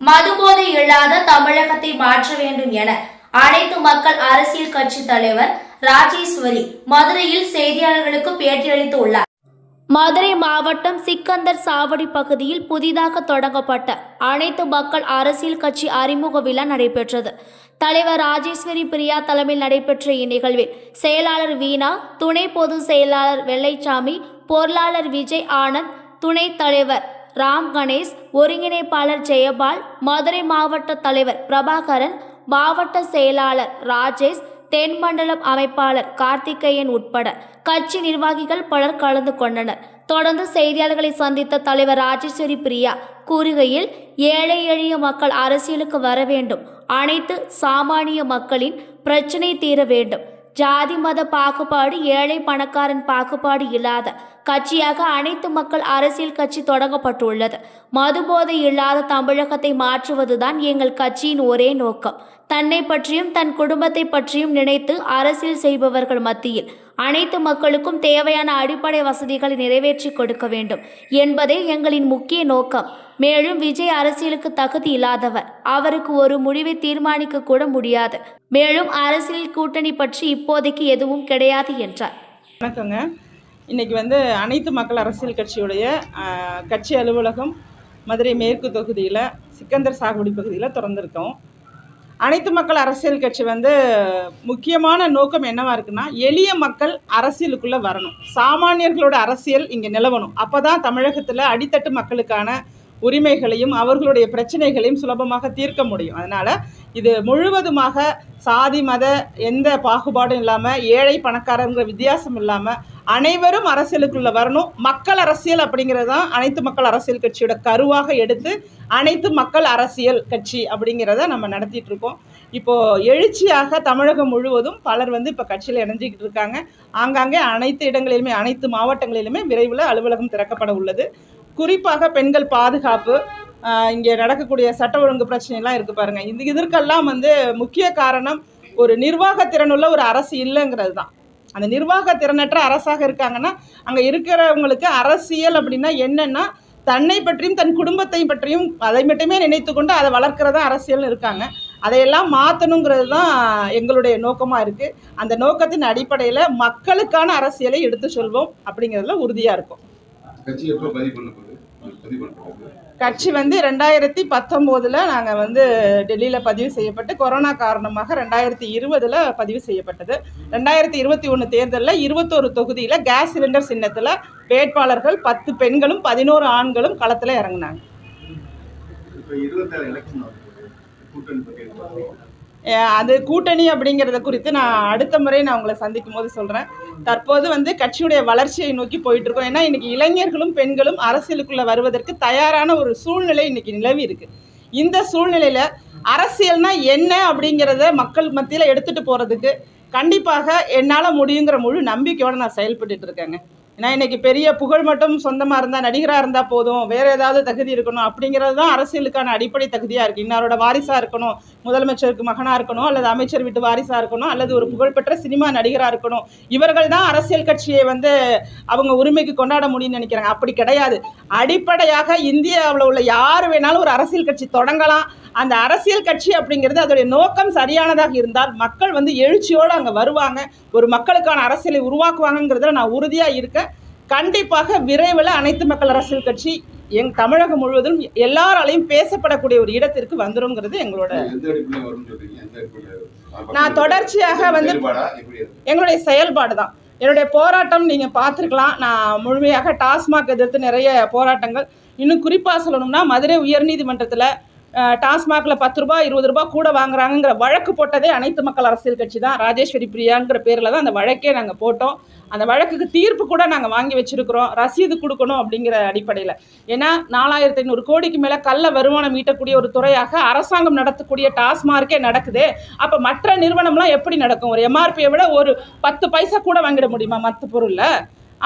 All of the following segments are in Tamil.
மதுபோதை இல்லாத தமிழகத்தை மாற்ற வேண்டும் என அனைத்து மக்கள் அரசியல் கட்சி தலைவர் ராஜேஸ்வரி மதுரையில் செய்தியாளர்களுக்கு பேட்டியளித்து உள்ளார் மதுரை மாவட்டம் சிக்கந்தர் சாவடி பகுதியில் புதிதாக தொடங்கப்பட்ட அனைத்து மக்கள் அரசியல் கட்சி அறிமுக விழா நடைபெற்றது. தலைவர் ராஜேஸ்வரி பிரியா தலைமையில் நடைபெற்ற இந்நிகழ்வில் செயலாளர் வீணா துணை பொதுச் செயலாளர் வெள்ளைச்சாமி பொருளாளர் விஜய் ஆனந்த் துணைத் தலைவர் ராம் கணேஷ் ஒருங்கிணைப்பாளர் ஜெயபால் மதுரை மாவட்ட தலைவர் பிரபாகரன் மாவட்ட செயலாளர் ராஜேஷ் தென்மண்டலம் அமைப்பாளர் கார்த்திகேயன் உட்பட கட்சி நிர்வாகிகள் பலர் கலந்து கொண்டனர். தொடர்ந்து செய்தியாளர்களை சந்தித்த தலைவர் ராஜேஸ்வரி பிரியா கூறுகையில் ஏழை எளிய மக்கள் அரசியலுக்கு வர வேண்டும். அனைத்து சாமானிய மக்களின் பிரச்சினை தீர வேண்டும். ஜாதி மத பாகுபாடு ஏழை பணக்காரன் பாகுபாடு இல்லாத கட்சியாக அனைத்து மக்கள் அரசியல் கட்சி தொடங்கப்பட்டுள்ளது. மதுபோதை இல்லாத தமிழகத்தை மாற்றுவதுதான் எங்கள் கட்சியின் ஒரே நோக்கம். தன்னை பற்றியும் தன் குடும்பத்தை பற்றியும் நினைத்து அரசியல் செய்பவர்கள் மத்தியில் அனைத்து மக்களுக்கும் தேவையான அடிப்படை வசதிகளை நிறைவேற்றி கொடுக்க வேண்டும். என்பதே எங்களின் முக்கிய நோக்கம். மேலும் விஜய் அரசியலுக்கு தகுதி இல்லாதவர். அவருக்கு ஒரு முடிவை தீர்மானிக்க கூட முடியாது. மேலும் அரசியல் கூட்டணி பற்றி இப்போதைக்கு எதுவும் கிடையாது என்றார். வணக்கங்க. இன்றைக்கி வந்து அனைத்து மக்கள் அரசியல் கட்சியுடைய கட்சி அலுவலகம் மதுரை மேற்கு தொகுதியில் சிக்கந்தர் சாகுபடி பகுதியில் திறந்திருக்கோம். அனைத்து மக்கள் அரசியல் கட்சி வந்து முக்கியமான நோக்கம் என்னவாக இருக்குன்னா எளிய மக்கள் அரசியலுக்குள்ளே வரணும். சாமானியர்களோட அரசியல் இங்கே நிலவணும். அப்போ தான் தமிழகத்தில் அடித்தட்டு மக்களுக்கான உரிமைகளையும் அவர்களுடைய பிரச்சனைகளையும் சுலபமாக தீர்க்க முடியும். அதனால் இது முழுவதுமாக சாதி மத எந்த பாகுபாடும் இல்லாமல் ஏழை பணக்காரங்கிற வித்தியாசம் இல்லாமல் அனைவரும் அரசியலுக்குள்ளே வரணும். மக்கள் அரசியல் அப்படிங்கிறது தான் அனைத்து மக்கள் அரசியல் கட்சியோட கருவாக எடுத்து அனைத்து மக்கள் அரசியல் கட்சி அப்படிங்கிறத நம்ம நடத்திட்டு இருக்கோம். இப்போது எழுச்சியாக தமிழகம் முழுவதும் பலர் வந்து இப்போ கட்சியில் இணைஞ்சிக்கிட்டு இருக்காங்க. ஆங்காங்கே அனைத்து இடங்களிலுமே அனைத்து மாவட்டங்களிலுமே விரைவில் அலுவலகம் திறக்கப்பட உள்ளது. குறிப்பாக பெண்கள் பாதுகாப்பு இங்கே நடக்கக்கூடிய சட்ட ஒழுங்கு பிரச்சனைலாம் இருக்குது பாருங்கள் இது இதற்கெல்லாம் வந்து முக்கிய காரணம் ஒரு நிர்வாக திறனுள்ள ஒரு அரசு இல்லைங்கிறது தான். அந்த நிர்வாக திறனற்ற அரசாக இருக்காங்கன்னா அங்கே இருக்கிறவங்களுக்கு அரசியல் அப்படின்னா என்னென்னா தன்னை பற்றியும் தன் குடும்பத்தை பற்றியும் அதை மட்டுமே நினைத்து கொண்டு அதை வளர்க்குறதா அரசியல்னு இருக்காங்க. அதையெல்லாம் மாற்றணுங்கிறது தான் எங்களுடைய நோக்கமாக இருக்குது அந்த நோக்கத்தின் அடிப்படையில் மக்களுக்கான அரசியலை எடுத்து சொல்வோம் அப்படிங்கிறதுல உறுதியாக இருக்கும். கட்சி வந்து ரெண்டாயிரத்தி பத்தொம்போதில் நாங்கள் வந்து டெல்லியில் பதிவு செய்யப்பட்டு கொரோனா காரணமாக ரெண்டாயிரத்தி இருபதில் பதிவு செய்யப்பட்டது. ரெண்டாயிரத்தி இருபத்தி ஒன்று தேர்தலில் இருபத்தோரு தொகுதியில் கேஸ் சிலிண்டர் சின்னத்தில் வேட்பாளர்கள் பத்து பெண்களும் பதினோரு ஆண்களும் களத்தில் இறங்குனாங்க. அது கூட்டணி அப்படிங்கிறத குறித்து நான் அடுத்த முறை நான் உங்களை சந்திக்கும் போது சொல்கிறேன் தற்போது வந்து கட்சியுடைய வளர்ச்சியை நோக்கி போயிட்டு இருக்கோம் ஏன்னா இன்னைக்கு இளைஞர்களும் பெண்களும் அரசியலுக்குள்ளே வருவதற்கு தயாரான ஒரு சூழ்நிலை இன்னைக்கு நிலவி இருக்கு. இந்த சூழ்நிலையில் அரசியல்னா என்ன அப்படிங்கிறத மக்கள் மத்தியில் எடுத்துகிட்டு போகிறதுக்கு கண்டிப்பாக என்னால் முடியுங்கிற முழு நம்பிக்கையோடு நான் செயல்பட்டு இருக்கேங்க. ஏன்னா இன்னைக்கு பெரிய புகழ் மட்டும் சொந்தமாக இருந்தால் நடிகராக இருந்தால் போதும். வேறு ஏதாவது தகுதி இருக்கணும். அப்படிங்கிறது தான் அரசியலுக்கான அடிப்படை தகுதியாக இருக்குது இன்னாரோட வாரிசாக இருக்கணும். முதலமைச்சருக்கு மகனாக இருக்கணும். அல்லது அமைச்சர் வீட்டு வாரிசாக இருக்கணும். அல்லது ஒரு புகழ்பெற்ற சினிமா நடிகராக இருக்கணும். இவர்கள் தான் அரசியல் கட்சியை வந்து அவங்க உரிமைக்கு கொண்டாட முடியும்னு நினைக்கிறாங்க. அப்படி கிடையாது. அடிப்படையாக இந்தியாவில் உள்ள யார் வேணாலும் ஒரு அரசியல் கட்சி தொடங்கலாம். அந்த அரசியல் கட்சி அப்படிங்கிறது அதோடைய நோக்கம் சரியானதாக இருந்தால் மக்கள் வந்து எழுச்சியோடு அங்கே வருவாங்க. ஒரு மக்களுக்கான அரசியலை உருவாக்குவாங்கங்கிறதுல நான் உறுதியாக இருக்கேன். கண்டிப்பாக விரைவில் அனைத்து மக்கள் அரசியல் கட்சி எங் தமிழகம் முழுவதும் எல்லாராலையும் பேசப்படக்கூடிய ஒரு இடத்திற்கு வந்துருங்கிறது எங்களோட நான் தொடர்ச்சியாக வந்து எங்களுடைய செயல்பாடு தான். என்னுடைய போராட்டம் நீங்கள் பார்த்துருக்கலாம். நான் முழுமையாக டாஸ்மாக் எதிர்த்து நிறைய போராட்டங்கள். இன்னும் குறிப்பாக சொல்லணும்னா மதுரை உயர்நீதிமன்றத்தில் டாஸ்மாகில் பத்து ரூபா இருபது ரூபா கூட வாங்குறாங்கங்கிற வழக்கு போட்டதே அனைத்து மக்கள் அரசியல் கட்சி தான். ராஜேஸ்வரி பிரியாங்கிற பேரில் தான் அந்த வழக்கே நாங்கள் போட்டோம். அந்த வழக்குக்கு தீர்ப்பு கூட நாங்கள் வாங்கி வச்சுருக்கிறோம். ரசீது கொடுக்கணும் அப்படிங்கிற அடிப்படையில். ஏன்னா நாலாயிரத்தி ஐநூறு கோடிக்கு மேலே கள்ள வருமானம் ஈட்டக்கூடிய ஒரு துறையாக அரசாங்கம் நடத்தக்கூடிய டாஸ்மார்க்கே நடக்குது. அப்போ மற்ற நிறுவனம்லாம் எப்படி நடக்கும்? ஒரு எம்ஆர்பியை விட ஒரு பத்து பைசா கூட வாங்கிட முடியுமா? மற்ற பொருளில்.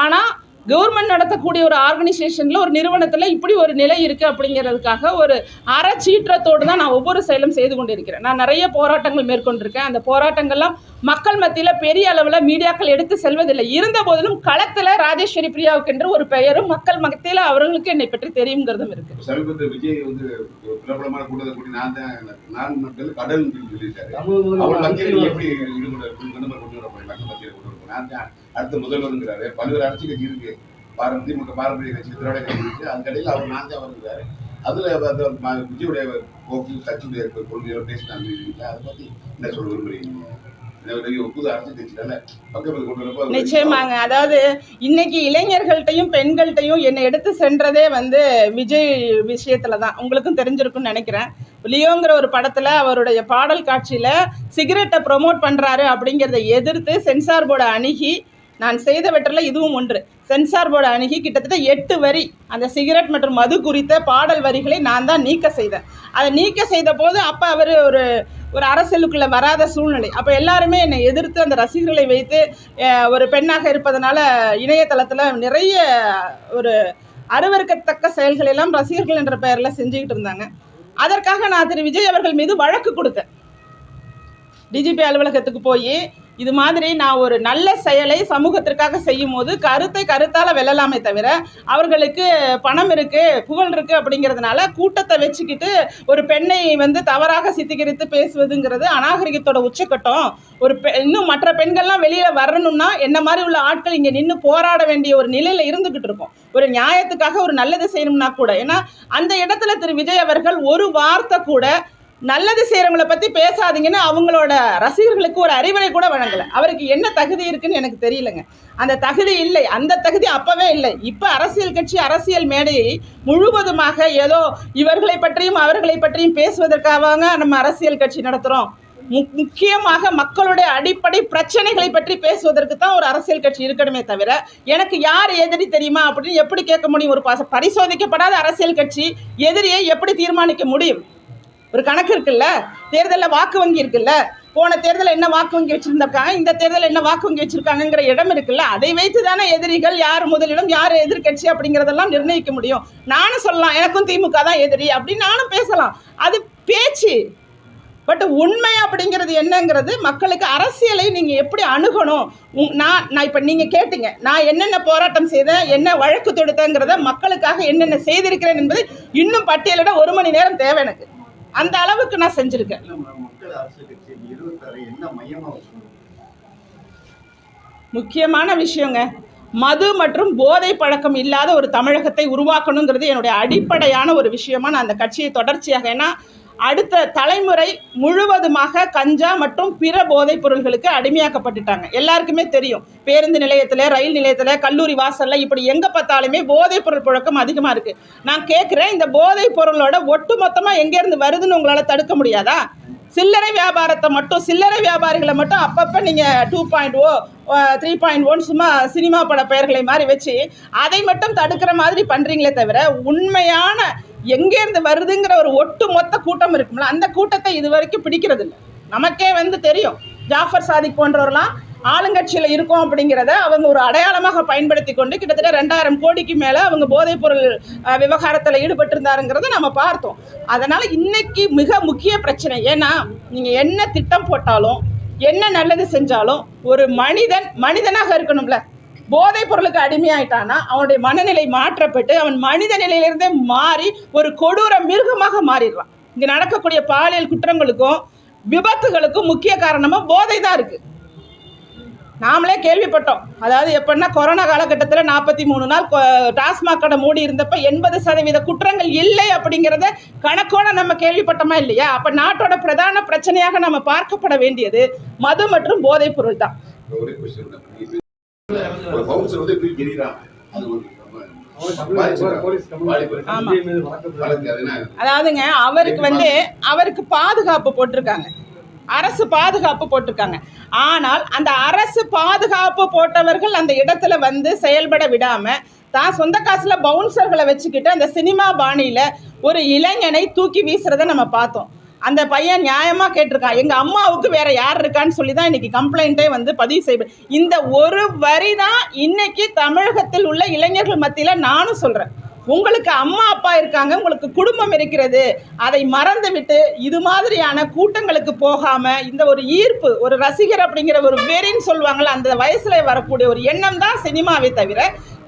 ஆனால் கவர்மெண்ட் நடத்தக்கூடிய ஒரு ஆர்கனைசேஷனில் ஒரு நிறுவனத்தில் இப்படி ஒரு நிலை இருக்குது அப்படிங்கிறதுக்காக ஒரு அறச்சீற்றத்தோடு தான் நான் ஒவ்வொரு செயலும் செய்து கொண்டிருக்கிறேன். நான் நிறைய போராட்டங்கள் மேற்கொண்டிருக்கேன். அந்த போராட்டங்கள்லாம் மக்கள் மத்தியில் பெரிய அளவில் மீடியாக்கள் எடுத்து செல்வதில்லை. இருந்த போதிலும் களத்தில் ராஜேஸ்வரி பிரியாவுக்கென்று ஒரு பெயரும் மக்கள் மத்தியில் அவர்களுக்கு என்னை பற்றி தெரியுங்கிறதும் இருக்குது சமீபத்தில் விஜய் வந்து பிரபலமான கூட்டத்தை கூட்டி நான் தான் நான் மக்கள் அவர் மத்தியில் எப்படி நான் தான் அடுத்த முதல்வருங்கிறாரு. பல்வேறு அரசியல் கட்சி இருக்கு. பார திமுக பாரம்பரிய கட்சி திராவிட கட்சி இருக்கு. அதுக்கடையில் அவர் நான் தான் வருகிறாரு. அதுல விஜயுடைய போக்கு கட்சியுடைய கொள்கையோட பேசினாங்க. அதை பத்தி என்ன சொல்ல விரும்புறீங்க? நிச்சயமாங்க. அதாவது இன்னைக்கு இளைஞர்கள்ட்டையும் பெண்கள்கிட்டையும் என்னை எடுத்து சென்றதே வந்து விஜய் விஷயத்துல தான். உங்களுக்கும் தெரிஞ்சிருக்கும்னு நினைக்கிறேன். லியோங்கிற ஒரு படத்தில் அவருடைய பாடல் காட்சியில் சிகரெட்டை ப்ரொமோட் பண்ணுறாரு அப்படிங்கிறத எதிர்த்து சென்சார் போர்டை அணுகி நான் செய்தவற்றில் இதுவும் ஒன்று. சென்சார் போர்டை அணுகி கிட்டத்தட்ட எட்டு வரி அந்த சிகரெட் மற்றும் மது குறித்த பாடல் வரிகளை நான் தான் நீக்க செய்தேன். அதை நீக்க செய்த போது அப்போ அவர் ஒரு ஒரு அரசியலுக்குள்ளே வராத சூழ்நிலை. அப்போ எல்லாருமே என்னை எதிர்த்து அந்த ரசிகர்களை வைத்து ஒரு பெண்ணாக இருப்பதனால இணையதளத்தில் நிறைய ஒரு அருவருக்கத்தக்க செயல்கள் எல்லாம் ரசிகர்கள் என்ற பெயரில் செஞ்சுக்கிட்டு இருந்தாங்க. அதற்காக நான் திரு. விஜய் அவர்கள் மீது வழக்கு கொடுத்தேன். டிஜிபி அலுவலகத்துக்கு போய் இது மாதிரி நான் ஒரு நல்ல செயலை சமூகத்திற்காக செய்யும் போது கருத்தை கருத்தால் வெல்லலாமே தவிர அவர்களுக்கு பணம் இருக்குது புகழ் இருக்குது அப்படிங்கிறதுனால கூட்டத்தை வச்சுக்கிட்டு ஒரு பெண்ணை வந்து தவறாக சித்திகரித்து பேசுவதுங்கிறது அநாகரிகத்தோட உச்சக்கட்டம். ஒரு பெ இன்னும் மற்ற பெண்கள்லாம் வெளியில் வரணும்னா என்ன மாதிரி உள்ள ஆட்கள் இங்கே நின்று போராட வேண்டிய ஒரு நிலையில் இருந்துக்கிட்டு இருக்கோம். ஒரு நியாயத்துக்காக ஒரு நல்லது செய்யணும்னா கூட. ஏன்னா அந்த இடத்துல திரு. விஜய் அவர்கள் ஒரு வார்த்தை கூட நல்லது செய்கிறவங்கள பற்றி பேசாதீங்கன்னு அவங்களோட ரசிகர்களுக்கு ஒரு அறிவுரை கூட வழங்கலை. அவருக்கு என்ன தகுதி இருக்குன்னு எனக்கு தெரியலங்க. அந்த தகுதி இல்லை. அந்த தகுதி அப்போவே இல்லை. இப்போ அரசியல் கட்சி அரசியல் மேடையை முழுவதுமாக ஏதோ இவர்களை பற்றியும் அவர்களை பற்றியும் பேசுவதற்காக நம்ம அரசியல் கட்சி நடத்துகிறோம் முக்கியமாக மக்களுடைய அடிப்படை பிரச்சனைகளை பற்றி பேசுவதற்கு தான் ஒரு அரசியல் கட்சி இருக்கணுமே தவிர எனக்கு யார் எதிரி தெரியுமா அப்படின்னு எப்படி கேட்க முடியும்? ஒரு பச- பரிசோதிக்கப்படாத அரசியல் கட்சி எதிரியை எப்படி தீர்மானிக்க முடியும்? ஒரு கணக்கு இருக்குல்ல? தேர்தலில் வாக்கு வங்கி இருக்குல்ல? போன தேர்தலில் என்ன வாக்கு வங்கி வச்சிருந்திருக்காங்க? இந்த தேர்தலில் என்ன வாக்கு வங்கி வச்சுருக்காங்கங்கிற இடம் இருக்குல்ல? அதை வைத்து தானே எதிரிகள் யார் முதலிடம் யார் எதிர்கட்சி அப்படிங்கிறதெல்லாம் நிர்ணயிக்க முடியும். நானும் சொல்லலாம் எனக்கும் திமுக தான் எதிரி அப்படின்னு நானும் பேசலாம். அது பேச்சு. பட் உண்மை அப்படிங்கிறது என்னங்கிறது மக்களுக்கு அரசியலை நீங்கள் எப்படி அணுகணும்? நான் நான் இப்போ நீங்கள் கேட்டீங்க நான் என்னென்ன போராட்டம் செய்தேன் என்ன வழக்கு தொடுத்தேங்கிறத மக்களுக்காக என்னென்ன செய்திருக்கிறேன் என்பது இன்னும் பட்டியலிட ஒரு மணி நேரம் தேவை எனக்கு. அந்த அளவுக்கு நான் செஞ்சுருக்கேன். முக்கியமான விஷயங்க. மது மற்றும் போதை பழக்கம் இல்லாத ஒரு தமிழகத்தை உருவாக்கணுங்கிறது என்னுடைய அடிப்படையான ஒரு விஷயமா நான் அந்த கட்சியை தொடர்ச்சியாக ஏன்னா அடுத்த தலைமுறை முழுவதுமாக கஞ்சா மற்றும் பிற போதைப் பொருள்களுக்கு அடிமையாக்கப்பட்டுட்டாங்க. எல்லாருக்குமே தெரியும். பேருந்து நிலையத்தில் ரயில் நிலையத்தில் கல்லூரி வாசலில் இப்படி எங்கே பார்த்தாலுமே போதைப் பொருள் புழக்கம் அதிகமாக இருக்குது நான் கேட்குறேன் இந்த போதைப் பொருளோட ஒட்டு மொத்தமாக எங்கேருந்து வருதுன்னு உங்களால் தடுக்க முடியாதா? சில்லறை வியாபாரத்தை மட்டும் சில்லறை வியாபாரிகளை மட்டும் அப்பப்போ நீங்கள் two point O three point one சும்மா சினிமா பட பெயர்களை மாதிரி வச்சு அதை மட்டும் தடுக்கிற மாதிரி பண்ணுறீங்களே தவிர உண்மையான எங்கேருந்து வருதுங்கிற ஒரு ஒட்டு மொத்த கூட்டம் இருக்கும்ல அந்த கூட்டத்தை இது வரைக்கும் பிடிக்கிறது இல்லை நமக்கே வந்து தெரியும் ஜாஃபர் சாதிக் போன்றவர்லாம் ஆளுங்கட்சியில் இருக்கோம் அப்படிங்கிறத அவங்க ஒரு அடையாளமாக பயன்படுத்தி கொண்டு கிட்டத்தட்ட ரெண்டாயிரம் கோடிக்கு மேலே அவங்க போதைப்பொருள் விவகாரத்தில் ஈடுபட்டிருந்தாருங்கிறத நம்ம பார்த்தோம். அதனால் இன்னைக்கு மிக முக்கிய பிரச்சனை ஏன்னா நீங்கள் என்ன திட்டம் போட்டாலும் என்ன நல்லது செஞ்சாலும் ஒரு மனிதன் மனிதனாக இருக்கணும்ல. போதைப் பொருளுக்கு அடிமையாயிட்டானா அவனுடைய மனநிலை மாற்றப்பட்டு அவன் மனித நிலையிலிருந்தே மாறி ஒரு கொடூர மிருகமாக மாறிடுறான். இங்கே நடக்கக்கூடிய பாலியல் குற்றங்களுக்கும் விபத்துகளுக்கும் முக்கிய காரணமாக போதை தான் இருக்குது நாமளே கேள்விப்பட்டோம். அதாவது எப்படின்னா கொரோனா காலகட்டத்தில் நாற்பத்தி மூணு நாள் டாஸ்மாக் கடை மூடி இருந்தப்ப எண்பது சதவீத குற்றங்கள் இல்லை அப்படிங்கிறத கணக்கோட நம்ம கேள்விப்பட்டோமா இல்லையா? அப்போ நாட்டோட பிரதான பிரச்சனையாக நம்ம பார்க்கப்பட வேண்டியது மது மற்றும் போதைப் பொருள் தான். ஒரே பவுன்சர் வந்து தூக்கி எறிகிறான் அது ஒரு அதாவதுங்க அவருக்கு வந்து அவருக்கு பாதுகாப்பு போட்டிருக்காங்க. அரசு பாதுகாப்பு போட்டிருக்காங்க. ஆனால் அந்த அரசு பாதுகாப்பு போட்டவர்கள் அந்த இடத்துல வந்து செயல்பட விடாம தான் சொந்த காசுல பவுன்சர்களை வச்சுக்கிட்டு அந்த சினிமா பாணியில ஒரு இளைஞனை தூக்கி வீசுறதை நம்ம பார்த்தோம். அந்த பையன் நியாயமாக கேட்டிருக்கான் எங்கள் அம்மாவுக்கு வேற யார் இருக்கான்னு சொல்லி தான் இன்னைக்கு கம்ப்ளைண்ட்டே வந்து பதிவு செய்வேன் இந்த ஒரு வரி தான் இன்னைக்கு தமிழகத்தில் உள்ள இளைஞர்கள் மத்தியில் நானும் சொல்கிறேன் உங்களுக்கு அம்மா அப்பா இருக்காங்க உங்களுக்கு குடும்பம் இருக்கிறது அதை மறந்துவிட்டு இது மாதிரியான கூட்டங்களுக்கு போகாமல் இந்த ஒரு ஈர்ப்பு ஒரு ரசிகர் அப்படிங்கிற ஒரு வெறின்னு சொல்லுவாங்கல்ல அந்த வயசில் வரக்கூடிய ஒரு எண்ணம் தான் சினிமாவை தவிர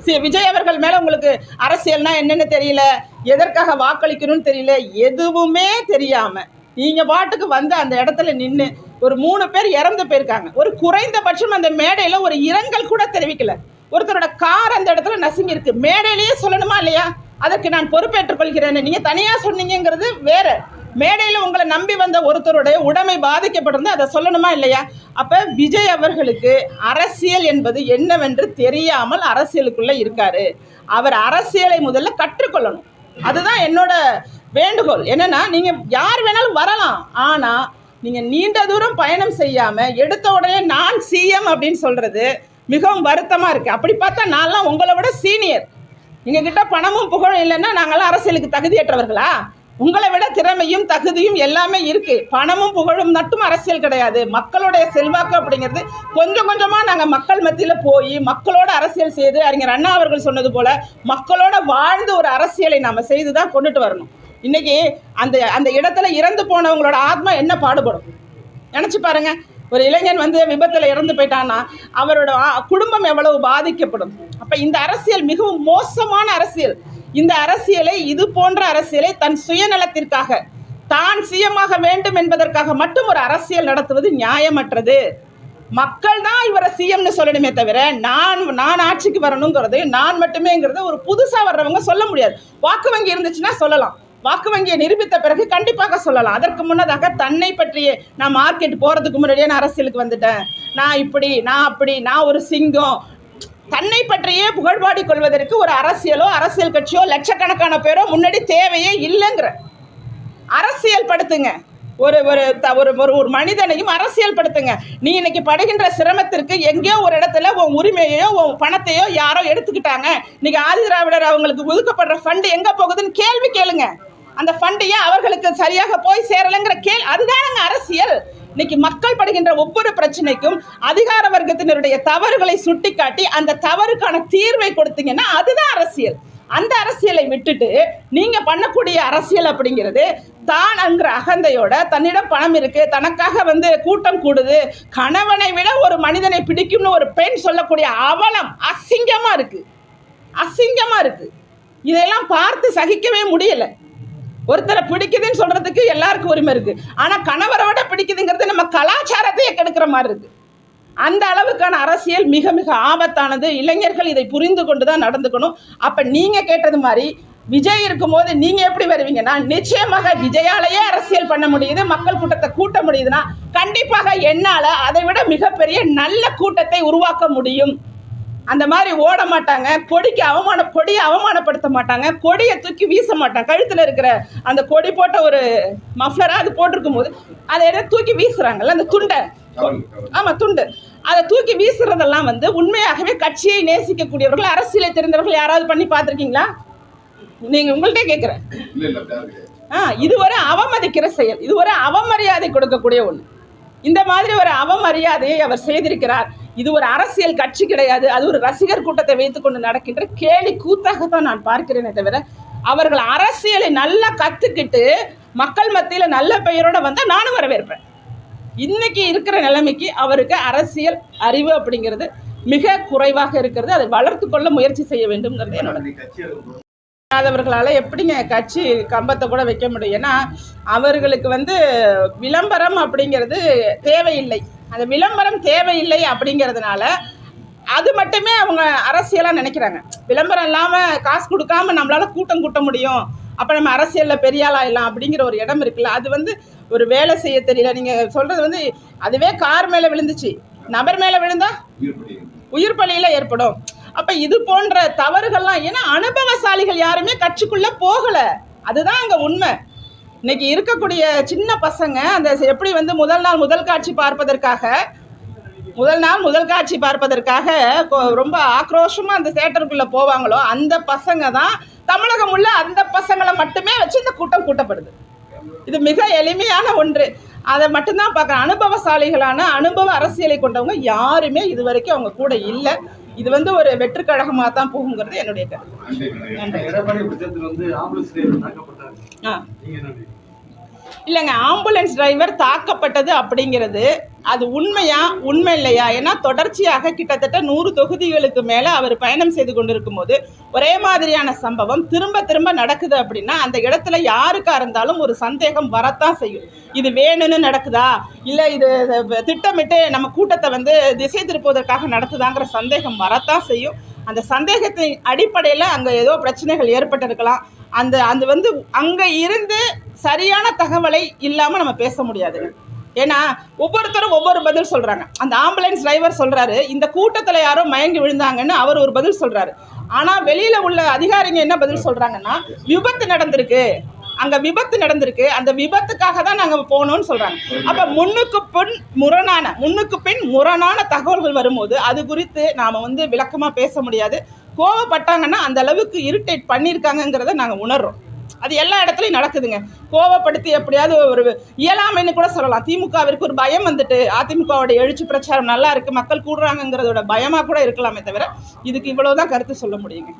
சி- விஜய் அவர்கள் மேலே உங்களுக்கு அரசியல்னா என்னென்னு தெரியல எதற்காக வாக்களிக்கணும்னு தெரியல எதுவுமே தெரியாமல் நீங்கள் பாட்டுக்கு வந்து அந்த இடத்துல நின்று ஒரு மூணு பேர் இறந்து போயிருக்காங்க. ஒரு குறைந்தபட்சம் அந்த மேடையில் ஒரு இரங்கல் கூட தெரிவிக்கல. ஒருத்தரோட கார் அந்த இடத்துல நசுங்கி இருக்கு மேடையிலேயே சொல்லணுமா இல்லையா? அதற்கு நான் பொறுப்பேற்றுக் கொள்கிறேன். நீங்கள் தனியாக சொன்னீங்கிறது வேற. மேடையில் உங்களை நம்பி வந்த ஒருத்தருடைய உடைமை பாதிக்கப்பட்டிருந்தா அதை சொல்லணுமா இல்லையா? அப்போ விஜய் அவர்களுக்கு அரசியல் என்பது என்னவென்று தெரியாமல் அரசியலுக்குள்ளே இருக்காரு. அவர் அரசியலை முதல்ல கற்றுக்கொள்ளணும். அதுதான் என்னோட வேண்டுகோள். என்னன்னா நீங்கள் யார் வேணாலும் வரலாம். ஆனால் நீங்கள் நீண்ட தூரம் பயணம் செய்யாமல் எடுத்த உடனே நான் சிஎம் அப்படின்னு சொல்கிறது மிகவும் வருத்தமாக இருக்குது அப்படி பார்த்தா நான்லாம் உங்களை விட சீனியர் எங்க கிட்ட பணமும் புகழும் இல்லைன்னா நாங்களாம் அரசியலுக்கு தகுதியற்றவர்களா? உங்களை விட திறமையும் தகுதியும் எல்லாமே இருக்கு. பணமும் புகழும் மட்டும் அரசியல் கிடையாது. மக்களுடைய செல்வாக்கு அப்படிங்கிறது கொஞ்சம் கொஞ்சமா நாங்கள் மக்கள் மத்தியில் போய் மக்களோட அரசியல் செய்து அறிஞர் அண்ணா அவர்கள் சொன்னது போல மக்களோட வாழ்ந்து ஒரு அரசியலை நாம் செய்து தான் கொண்டுட்டு வரணும். இன்னைக்கு அந்த அந்த இடத்துல இறந்து போனவங்களோட ஆத்மா என்ன பாடுபடும்? நினச்சி பாருங்க. ஒரு இளைஞன் வந்து விபத்தில் இறந்து போயிட்டான்னா அவரோட குடும்பம் எவ்வளவு பாதிக்கப்படும்? அப்போ இந்த அரசியல் மிகவும் மோசமான அரசியல். இந்த அரசியலை இது போன்ற அரசியலை தன் சுயநலத்திற்காக தான் சுயமாக வேண்டும் என்பதற்காக மட்டும் ஒரு அரசியல் நடத்துவது நியாயமற்றது. மக்கள் தான் இவரை சிஎம்னு சொல்லணுமே தவிர நான் நான் ஆட்சிக்கு வரணுங்கிறது நான் மட்டுமேங்கிறது ஒரு புதுசாக வர்றவங்க சொல்ல முடியாது. வாக்கு வங்கி இருந்துச்சுன்னா சொல்லலாம். வாக்கு வங்கியை நிரூபித்த பிறகு கண்டிப்பாக சொல்லலாம். அதற்கு முன்னதாக தன்னை பற்றியே நான் மார்க்கெட் போகிறதுக்கு முன்னாடியே நான் அரசியலுக்கு வந்துட்டேன். நான் இப்படி நான் அப்படி நான் ஒரு சிங்கம். தன்னை பற்றியே புகழ்பாடி கொள்வதற்கு ஒரு அரசியலோ அரசியல் கட்சியோ லட்சக்கணக்கான பேரோ முன்னாடி தேவையே இல்லைங்கிற. அரசியல் படுத்துங்க. ஒரு ஒரு த- ஒரு ஒரு ஒரு மனிதனையும் அரசியல் படுத்துங்க. நீ இன்னைக்கு படுகின்ற சிரமத்திற்கு எங்கேயோ ஒரு இடத்துல உன் உரிமையோ உன் பணத்தையோ யாரோ எடுத்துக்கிட்டாங்க. இன்னைக்கு ஆதிதிராவிடர் அவங்களுக்கு ஒதுக்கப்படுற ஃபண்டு எங்கே போகுதுன்னு கேள்வி கேளுங்க. அந்த ஃபண்டு ஏன் அவர்களுக்கு சரியாக போய் சேரலைங்கிற கேள். அதுதானங்க அரசியல். இன்னைக்கு மக்கள் படுகின்ற ஒவ்வொரு பிரச்சனைக்கும் அதிகார வர்க்கத்தினருடைய தவறுகளை சுட்டிக்காட்டி அந்த தவறுக்கான தீர்வை கொடுத்தீங்கன்னா அதுதான் அரசியல். அந்த அரசியலை விட்டுட்டு நீங்க பண்ணக்கூடிய அரசியல் அப்படிங்கிறது தான்ங்கிற அகந்தையோட தன்னிடம் பணம் இருக்கு தனக்காக வந்து கூட்டம் கூடுது கணவனை விட ஒரு மனிதனை பிடிக்கும்னு ஒரு பெண் சொல்லக்கூடிய அவலம் அசிங்கமா இருக்கு. அசிங்கமா இருக்கு. இதையெல்லாம் பார்த்து சகிக்கவே முடியலை. ஒருத்தரை பிடிக்குதுன்னு சொல்றதுக்கு எல்லாருக்கும் உரிமை இருக்கு. ஆனா கணவரை விட பிடிக்குதுங்கிறது நம்ம கலாச்சாரத்தையே கெடுக்கிற மாதிரி இருக்கு. அந்த அளவுக்கான அரசியல் மிக மிக ஆபத்தானது. இளைஞர்கள் இதை புரிந்து கொண்டு தான் நடந்துக்கணும். அப்போ நீங்கள் கேட்டது மாதிரி விஜய் இருக்கும்போது நீங்கள் எப்படி வருவீங்கன்னா நிச்சயமாக விஜயாலேயே அரசியல் பண்ண முடியுது மக்கள் கூட்டத்தை கூட்ட முடியுதுன்னா கண்டிப்பாக என்னால் அதை விட மிகப்பெரிய நல்ல கூட்டத்தை உருவாக்க முடியும். அந்த மாதிரி ஓட மாட்டாங்க கொடிக்கு அவமான கொடியை அவமானப்படுத்த மாட்டாங்க கொடியை தூக்கி வீச மாட்டாங்க. கழுத்தில் இருக்கிற அந்த கொடி போட்ட ஒரு மஃப்ளராக அது போட்டிருக்கும் போது அதை என்ன தூக்கி வீசுறாங்கல்ல அந்த துண்டை. ஆமாம் துண்டு. அதை தூக்கி வீசுறதெல்லாம் வந்து உண்மையாகவே கட்சியை நேசிக்கக்கூடியவர்கள் அரசியலை தெரிந்தவர்கள் யாராவது பண்ணி பார்த்துருக்கீங்களா? நீங்கள் உங்கள்கிட்ட கேட்குறேன் ஆ இது ஒரு அவமதிக்கிற செயல் இது ஒரு அவமரியாதை கொடுக்கக்கூடிய ஒன்று இந்த மாதிரி ஒரு அவமரியாதையை அவர் செய்திருக்கிறார். இது ஒரு அரசியல் கட்சி கிடையாது. அது ஒரு ரசிகர் கூட்டத்தை வைத்துக்கொண்டு நடக்கின்ற கேலி கூத்தாகத்தான் நான் பார்க்கிறேனே தவிர அவர்கள் அரசியலை நல்லா கற்றுக்கிட்டு மக்கள் மத்தியில் நல்ல பெயரோட வந்தால் நானும் வரவேற்பேன். இன்னைக்கு இருக்கிற நிலைமைக்கு அவருக்கு அரசியல் அறிவு அப்படிங்கிறது மிக குறைவாக இருக்கிறது. அதை வளர்த்து கொள்ள முயற்சி செய்ய வேண்டும்ங்கிறது என்னோட இல்லாதவர்களால் எப்படிங்க கட்சி கம்பத்தை கூட வைக்க முடியும்? ஏன்னா அவர்களுக்கு வந்து விளம்பரம் அப்படிங்கிறது தேவையில்லை. அந்த விளம்பரம் தேவையில்லை அப்படிங்கிறதுனால அது மட்டுமே அவங்க அரசியலாக நினைக்கிறாங்க. விளம்பரம் இல்லாமல் காசு கொடுக்காம நம்மளால் கூட்டம் கூட்ட முடியும். அப்போ நம்ம அரசியலில் பெரியாளாயிடலாம் அப்படிங்கிற ஒரு இடம் இருக்குல்ல. அது வந்து ஒரு வேலை செய்ய தெரியல. நீங்கள் சொல்கிறது வந்து அதுவே கார் மேலே விழுந்துச்சு. நபர் மேலே விழுந்தா உயிர் பலியில் ஏற்படும். அப்போ இது போன்ற தவறுகள்லாம் ஏன்னா அனுபவசாலிகள் யாருமே கட்சிக்குள்ளே போகலை. அதுதான் அங்கே உண்மை. இன்னைக்கு இருக்கக்கூடிய சின்ன பசங்க அந்த எப்படி வந்து முதல் நாள் முதல் காட்சி பார்ப்பதற்காக முதல் நாள் முதல் காட்சி பார்ப்பதற்காக ரொம்ப ஆக்ரோஷமாக அந்த தேட்டருக்குள்ளே போவாங்களோ அந்த பசங்க தான் தமிழகம் உள்ள அந்த பசங்களை மட்டுமே வச்சு இந்த கூட்டம் கூட்டப்படுது. இது மிக எளிமையான ஒன்று. அதை மட்டும்தான் பார்க்குறேன். அனுபவசாலிகளான அனுபவ அரசியலை கொண்டவங்க யாருமே இது வரைக்கும் அவங்க கூட இல்லை. இது வந்து ஒரு வெற்று கழகமாக தான் போகுங்கிறது என்னுடைய கருத்து. நன்றி. இல்லைங்க ஆம்புலன்ஸ் டிரைவர் தாக்கப்பட்டது அப்படிங்கிறது அது உண்மையா உண்மை இல்லையா ஏன்னா தொடர்ச்சியாக கிட்டத்தட்ட நூறு தொகுதிகளுக்கு மேலே அவர் பயணம் செய்து கொண்டிருக்கும் போது ஒரே மாதிரியான சம்பவம் திரும்ப திரும்ப நடக்குது அப்படின்னா அந்த இடத்துல யாருக்கா இருந்தாலும் ஒரு சந்தேகம் வரத்தான் செய்யும். இது வேணும்னு நடக்குதா? இல்லை இது இது திட்டமிட்டு நம்ம கூட்டத்தை வந்து திசை திருப்புவதற்காக நடத்துதாங்கிற சந்தேகம் வரத்தான் செய்யும். அந்த சந்தேகத்தின் அடிப்படையில் அங்கே ஏதோ பிரச்சனைகள் ஏற்பட்டிருக்கலாம். அந்த அது வந்து அங்கே இருந்து சரியான தகவலை இல்லாமல் நம்ம பேச முடியாது. ஏன்னா ஒவ்வொருத்தரும் ஒவ்வொரு பதில் சொல்கிறாங்க அந்த ஆம்புலன்ஸ் டிரைவர் சொல்கிறாரு இந்த கூட்டத்தில் யாரோ மயங்கி விழுந்தாங்கன்னு அவர் ஒரு பதில் சொல்கிறாரு ஆனால் வெளியில் உள்ள அதிகாரிங்க என்ன பதில் சொல்கிறாங்கன்னா விபத்து நடந்திருக்கு. அங்கே விபத்து நடந்திருக்கு. அந்த விபத்துக்காக தான் நாங்கள் போகணும்னு சொல்கிறாங்க அப்போ முன்னுக்கு பின் முரணான முன்னுக்கு பின் முரணான தகவல்கள் வரும்போது அது குறித்து நாம் வந்து விளக்கமாக பேச முடியாது. கோவப்பட்டாங்கன்னா அந்த அளவுக்கு இரிட்டேட் பண்ணியிருக்காங்கங்கிறத நாங்கள் உணர்றோம். அது எல்லா இடத்துலையும் நடக்குதுங்க. கோவப்படுத்தி எப்படியாவது ஒரு இயலாமைன்னு கூட சொல்லலாம். திமுகவிற்கு ஒரு பயம் வந்துட்டு அதிமுகவோட எழுச்சி பிரச்சாரம் நல்லா இருக்கு மக்கள் கூடுறாங்கங்கிறதோட பயமாக கூட இருக்கலாமே தவிர இதுக்கு இவ்வளவுதான் கருத்து சொல்ல முடியுங்க.